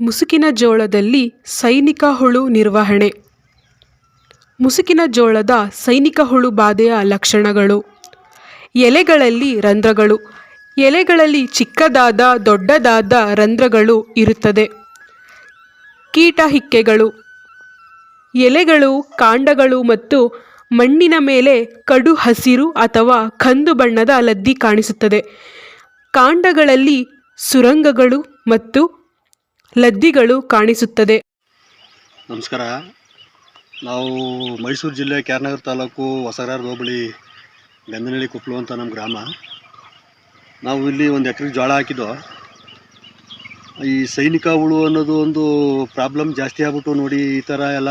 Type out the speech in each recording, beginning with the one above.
ಮುಸುಕಿನ ಜೋಳದಲ್ಲಿ ಸೈನಿಕ ಹುಳು ನಿರ್ವಹಣೆ. ಮುಸುಕಿನ ಜೋಳದ ಸೈನಿಕ ಹುಳು ಬಾಧೆಯ ಲಕ್ಷಣಗಳು. ಎಲೆಗಳಲ್ಲಿ ರಂಧ್ರಗಳು. ಎಲೆಗಳಲ್ಲಿ ಚಿಕ್ಕದಾದ, ದೊಡ್ಡದಾದ ರಂಧ್ರಗಳು ಇರುತ್ತದೆ. ಕೀಟ ಹಿಕ್ಕೆಗಳು. ಎಲೆಗಳು, ಕಾಂಡಗಳು ಮತ್ತು ಮಣ್ಣಿನ ಮೇಲೆ ಕಡು ಹಸಿರು ಅಥವಾ ಕಂದು ಬಣ್ಣದ ಲದ್ದಿ ಕಾಣಿಸುತ್ತದೆ. ಕಾಂಡಗಳಲ್ಲಿ ಸುರಂಗಗಳು ಮತ್ತು ಲದ್ದಿಗಳು ಕಾಣಿಸುತ್ತದೆ. ನಮಸ್ಕಾರ. ನಾವು ಮೈಸೂರು ಜಿಲ್ಲೆ ಕ್ಯಾರ್ನಗರ್ ತಾಲೂಕು ಹೊಸಗ್ರಾರ ಹೋಬಳಿ ಗಂಧನಹಳ್ಳಿ ಕುಪ್ಲು ಅಂತ ನಮ್ಮ ಗ್ರಾಮ. ನಾವು ಇಲ್ಲಿ ಒಂದು ಎಕರೆ ಜೋಳ ಹಾಕಿದ್ದು ಈ ಸೈನಿಕ ಹುಳು ಅನ್ನೋದು ಒಂದು ಪ್ರಾಬ್ಲಮ್ ಜಾಸ್ತಿ ಆಗ್ಬಿಟ್ಟು ನೋಡಿ ಈ ಥರ ಎಲ್ಲ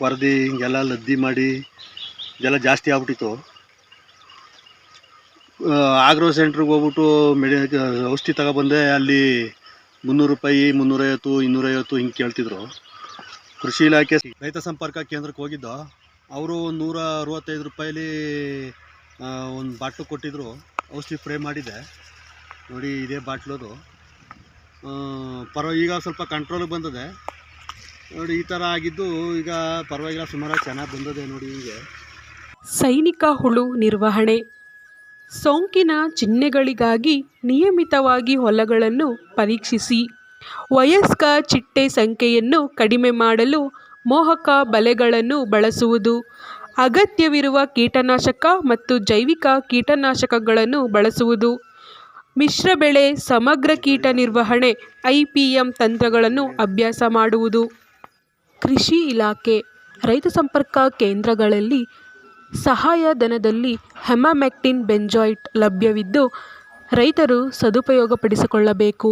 ಕೊರದಿ, ಹಿಂಗೆಲ್ಲ ಲದ್ದಿ ಮಾಡಿ ಇದೆಲ್ಲ ಜಾಸ್ತಿ ಆಗ್ಬಿಟ್ಟಿತ್ತು. ಆಗ್ರೋ ಸೆಂಟ್ರಿಗೆ ಹೋಗ್ಬಿಟ್ಟು ಮೆಡಿ, ಔಷಧಿ ತಗೊಬಂದೆ ಅಲ್ಲಿ ಮುನ್ನೂರು ರೂಪಾಯಿ, ಮುನ್ನೂರೈವತ್ತು, ಇನ್ನೂರೈವತ್ತು ಹಿಂಗೆ ಕೇಳ್ತಿದ್ರು. ಕೃಷಿ ಇಲಾಖೆ ರೈತ ಸಂಪರ್ಕ ಕೇಂದ್ರಕ್ಕೆ ಹೋಗಿದ್ದು. ಅವರು ನೂರ ಅರವತ್ತೈದು ರೂಪಾಯಲ್ಲಿ ಒಂದು ಬಾಟ್ಲು ಕೊಟ್ಟಿದ್ರು. ಔಷಧಿ ಫ್ರೈ ಮಾಡಿದೆ. ನೋಡಿ, ಇದೇ ಬಾಟ್ಲದು ಪರವಾಗಿ ಈಗ ಸ್ವಲ್ಪ ಕಂಟ್ರೋಲಿಗೆ ಬಂದಿದೆ. ನೋಡಿ, ಈ ಥರ ಆಗಿದ್ದು ಈಗ ಪರವಾಗಿಲ್ಲ ಸುಮಾರು ಚೆನ್ನಾಗಿ ಬಂದದೆ ನೋಡಿ ಹೀಗೆ. ಸೈನಿಕ ಹುಳು ನಿರ್ವಹಣೆ. ಸೋಂಕಿನ ಚಿಹ್ನೆಗಳಿಗಾಗಿ ನಿಯಮಿತವಾಗಿ ಹೊಲಗಳನ್ನು ಪರೀಕ್ಷಿಸಿ, ವಯಸ್ಕ ಚಿಟ್ಟೆ ಸಂಖ್ಯೆಯನ್ನು ಕಡಿಮೆ ಮಾಡಲು ಮೋಹಕ ಬಲೆಗಳನ್ನು ಬಳಸುವುದು, ಅಗತ್ಯವಿರುವ ಕೀಟನಾಶಕ ಮತ್ತು ಜೈವಿಕ ಕೀಟನಾಶಕಗಳನ್ನು ಬಳಸುವುದು, ಮಿಶ್ರ ಬೆಳೆ ಸಮಗ್ರ ಕೀಟ ನಿರ್ವಹಣೆ ಐ ಪಿ ಎಂ ತಂತ್ರಗಳನ್ನು ಅಭ್ಯಾಸ ಮಾಡುವುದು. ಕೃಷಿ ಇಲಾಖೆ, ರೈತ ಸಂಪರ್ಕ ಕೇಂದ್ರಗಳಲ್ಲಿ ಸಹಾಯಧನದಲ್ಲಿ ಹೆಮಾಮೆಕ್ಟಿನ್ ಬೆಂಜಾಯ್ಟ್ ಲಭ್ಯವಿದ್ದು ರೈತರು ಸದುಪಯೋಗಪಡಿಸಿಕೊಳ್ಳಬೇಕು.